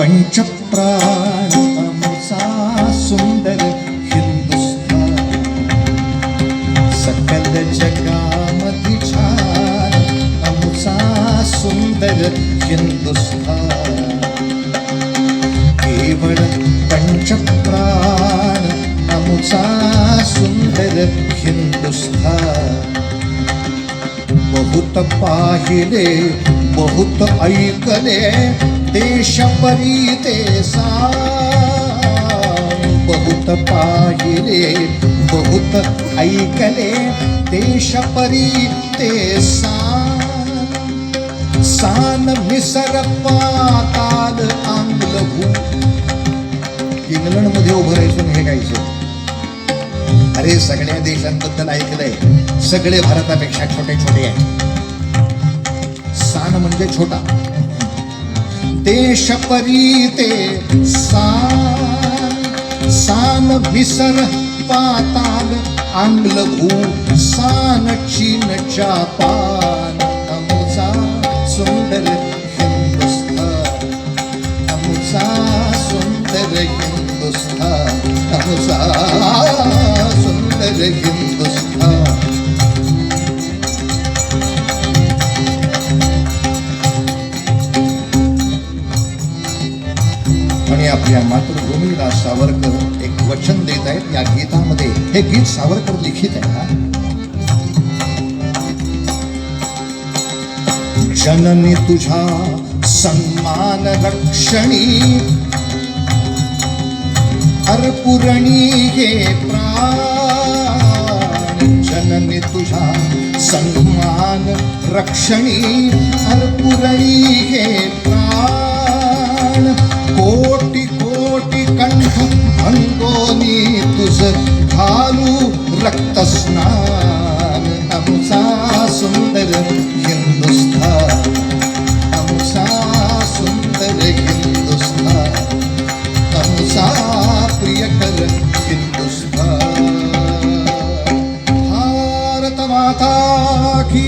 पंचप्राण अमुचा सुंदर हिंदुस्थान सकल जगामध्ये छान अमुसा सुंदर हिंदुस्थान केवळ पंचप्राण अमुसा सुंदर हिंदुस्थान बहुत पाहिले बहुत ऐकले देश परी ते बहुत पाहिले बहुत ऐकले देश परी ते सान मिसर पाताल आंगल भू. इंग्लंडमध्ये उभं राहायचं हे गायचं अरे सगळ्या देशांबद्दल ऐकलंय. सगळे भारतापेक्षा छोटे छोटे आहे. सान म्हणजे छोटा. देश परीते सान सान विसर पाताल आंग्ल भू सान चीन जापान आपल्या मातृभूमीला सावरकर एक वचन देत आहेत. या गीतामध्ये हे गीत सावरकर लिखित आहे जननी तुझ्या सन्मान रक्षणी, अर्पुरणी हे प्राण. जननी तुझ्या सन्मान रक्षणी, अर्पुरणी हे प्राण. घालू रक्तस्नान आमचा सुंदर हिंदुस्थान आमचा सुंदर हिंदुस्थान आमचा प्रियकर हिंदुस्थान भारत माता की